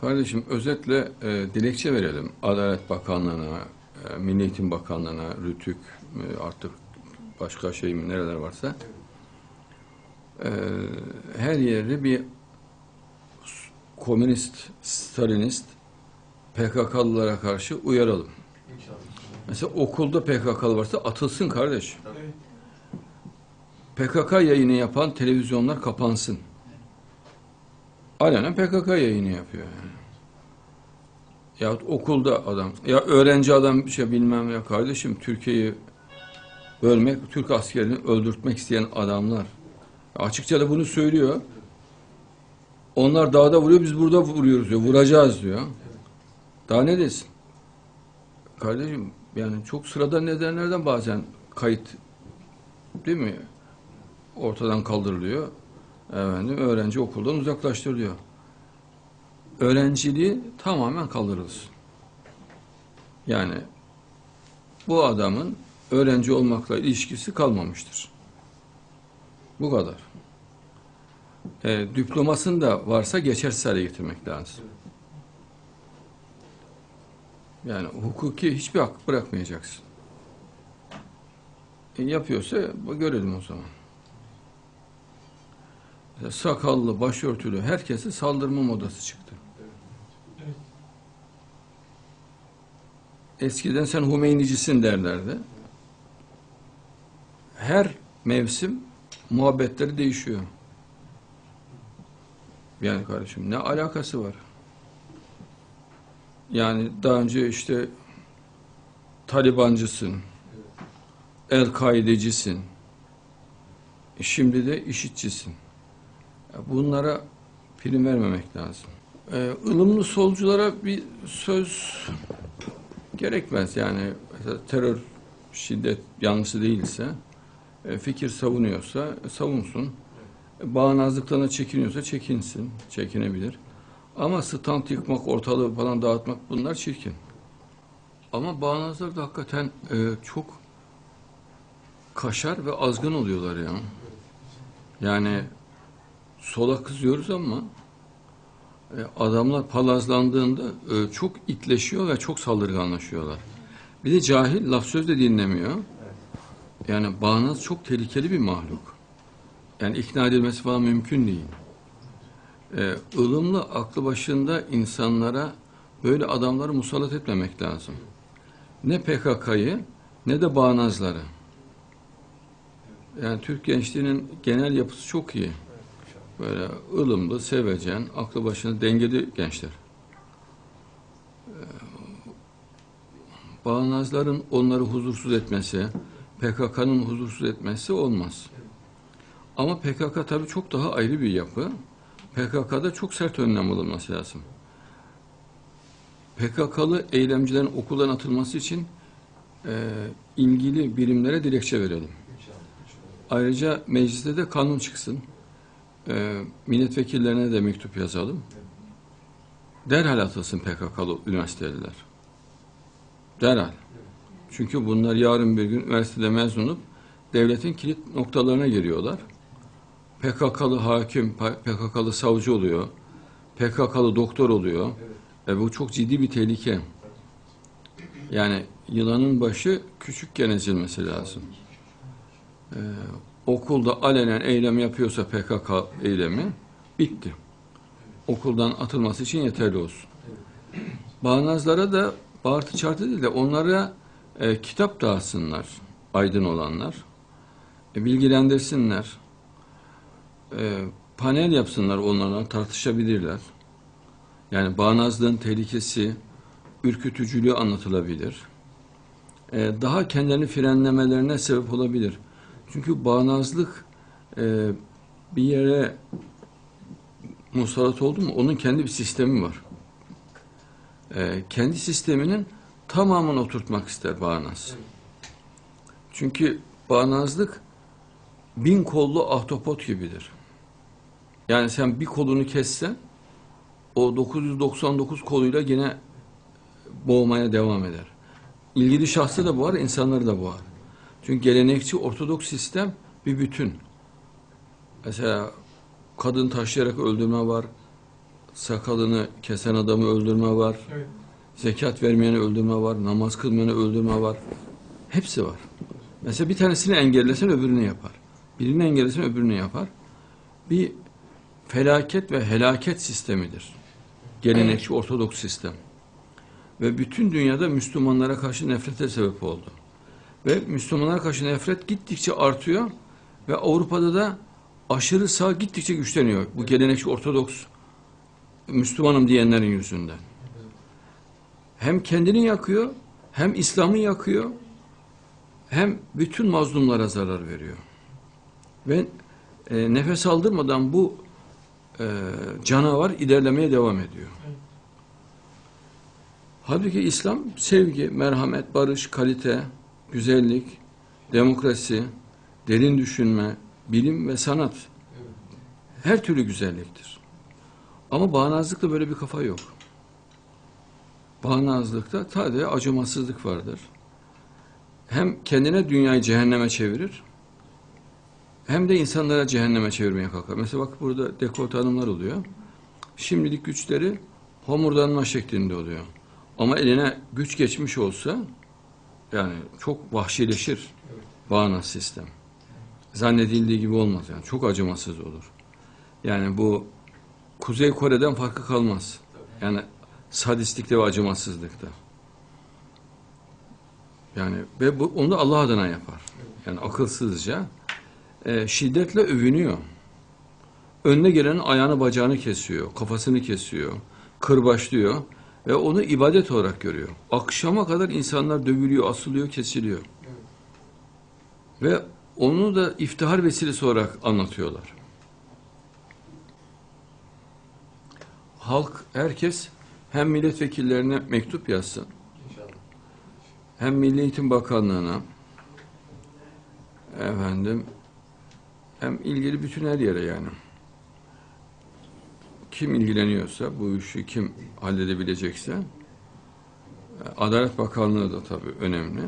Kardeşim özetle e, dilekçe verelim. Adalet Bakanlığı'na, e, Milli Eğitim Bakanlığı'na, RÜTÜK e, artık başka şey mi nereler varsa e, her yeri bir komünist, stalinist PKK'lılara karşı uyaralım. Mesela okulda PKK'lı varsa atılsın kardeş. PKK yayını yapan televizyonlar kapansın. Alenen PKK yayını yapıyor yani. Ya okulda adam, ya öğrenci adam bir şey bilmem ya kardeşim Türkiye'yi bölmek, Türk askerini öldürtmek isteyen adamlar. Açıkça da bunu söylüyor. Onlar dağda vuruyor, biz burada vuruyoruz diyor. Vuracağız diyor. Daha ne desin? Kardeşim yani çok sıradan nedenlerden bazen kayıt değil mi? Ortadan kaldırılıyor. Efendim, öğrenci okuldan uzaklaştırılıyor. Öğrenciliği tamamen kaldırılsın. Yani bu adamın öğrenci olmakla ilişkisi kalmamıştır. Bu kadar. E, diplomasını da varsa geçersiz hale getirmek lazım. Yani hukuki hiçbir hak bırakmayacaksın. E, yapıyorsa görelim o zaman. Sakallı, başörtülü herkese saldırma modası çıktı. Eskiden sen Humeynicisin derlerdi. Her mevsim muhabbetleri değişiyor. Yani kardeşim ne alakası var? Yani daha önce işte Talibancısın, El-Kaidecisin, şimdi de işitçisin. Bunlara prim vermemek lazım. Ee, ılımlı solculara bir söz gerekmez. Yani terör, şiddet yanlısı değilse, e, fikir savunuyorsa e, savunsun. E, Bağnazlıklarına çekiniyorsa çekinsin, çekinebilir. Ama stand yıkmak, ortalığı falan dağıtmak bunlar çirkin. Ama bağnazlar da hakikaten e, çok kaşar ve azgın oluyorlar ya. Yani sola kızıyoruz ama e, adamlar palazlandığında e, çok itleşiyor ve çok saldırganlaşıyorlar. Bir de cahil laf söz de dinlemiyor. Yani bağnaz çok tehlikeli bir mahluk. Yani ikna edilmesi falan mümkün değil. E, ılımlı aklı başında insanlara böyle adamları musallat etmemek lazım. Ne PKK'yı ne de bağnazları. Yani Türk gençliğinin genel yapısı çok iyi. Böyle ılımlı, sevecen, aklı başında dengeli gençler. Ee, Bağnazların onları huzursuz etmesi, PKK'nın huzursuz etmesi olmaz. Ama PKK tabii çok daha ayrı bir yapı. PKK'da çok sert önlem alınması lazım. PKK'lı eylemcilerin okuldan atılması için e, ilgili birimlere dilekçe verelim. Ayrıca mecliste de kanun çıksın. E, milletvekillerine de mektup yazalım. Derhal atılsın PKK'lı üniversiteliler. Derhal. Çünkü bunlar yarın bir gün üniversitede mezun olup devletin kilit noktalarına giriyorlar. PKK'lı hakim, PKK'lı savcı oluyor. PKK'lı doktor oluyor. E bu çok ciddi bir tehlike. Yani yılanın başı küçükken ezilmesi lazım. Ee, okulda alenen eylem yapıyorsa PKK eylemi bitti. Okuldan atılması için yeterli olsun. Bağnazlara da bağırtı çarptı değil de onlara e, kitap dağıtsınlar aydın olanlar. E, bilgilendirsinler. E, panel yapsınlar onlarla tartışabilirler. Yani bağnazlığın tehlikesi, ürkütücülüğü anlatılabilir. Ee, daha kendilerini frenlemelerine sebep olabilir. Çünkü bağnazlık e, bir yere musallat oldu mu onun kendi bir sistemi var. Ee, kendi sisteminin tamamını oturtmak ister bağnaz. Çünkü bağnazlık bin kollu ahtapot gibidir. Yani sen bir kolunu kessen o 999 koluyla yine boğmaya devam eder. İlgili şahsı da boğar, insanları da boğar. Çünkü gelenekçi ortodoks sistem bir bütün. Mesela kadın taşlayarak öldürme var, sakalını kesen adamı öldürme var. Evet. Zekat vermeyeni öldürme var. Namaz kılmayanı öldürme var. Hepsi var. Mesela bir tanesini engellesen öbürünü yapar. Birini engellesen öbürünü yapar. Bir felaket ve helaket sistemidir. Gelenekçi Ortodoks sistem. Ve bütün dünyada Müslümanlara karşı nefrete sebep oldu. Ve Müslümanlara karşı nefret gittikçe artıyor ve Avrupa'da da aşırı sağ gittikçe güçleniyor. Bu gelenekçi Ortodoks Müslümanım diyenlerin yüzünden. Hem kendini yakıyor, hem İslam'ı yakıyor, hem bütün mazlumlara zarar veriyor. Ve e, nefes aldırmadan bu e, canavar ilerlemeye devam ediyor. Halbuki İslam sevgi, merhamet, barış, kalite, güzellik, demokrasi, derin düşünme, bilim ve sanat her türlü güzelliktir. Ama bağnazlıkta böyle bir kafa yok. Bağnazlıkta sadece acımasızlık vardır. Hem kendine dünyayı cehenneme çevirir, hem de insanlara cehenneme çevirmeye kalkar. Mesela bak burada dekolte hanımlar oluyor. Şimdilik güçleri homurdanma şeklinde oluyor. Ama eline güç geçmiş olsa yani çok vahşileşir bağnaz sistem. Zannedildiği gibi olmaz yani. Çok acımasız olur. Yani bu Kuzey Kore'den farkı kalmaz. Yani sadistlikte ve acımasızlıkta. Yani ve bu, onu da Allah adına yapar. Yani akılsızca e, şiddetle övünüyor. Önüne gelenin ayağını bacağını kesiyor, kafasını kesiyor, kırbaçlıyor ve onu ibadet olarak görüyor. Akşama kadar insanlar dövülüyor, asılıyor, kesiliyor. Ve onu da iftihar vesilesi olarak anlatıyorlar. Halk, herkes hem milletvekillerine mektup yazsın, İnşallah. hem Milli Eğitim Bakanlığı'na, efendim, hem ilgili bütün her yere yani. Kim ilgileniyorsa, bu işi kim halledebilecekse, Adalet Bakanlığı da tabii önemli.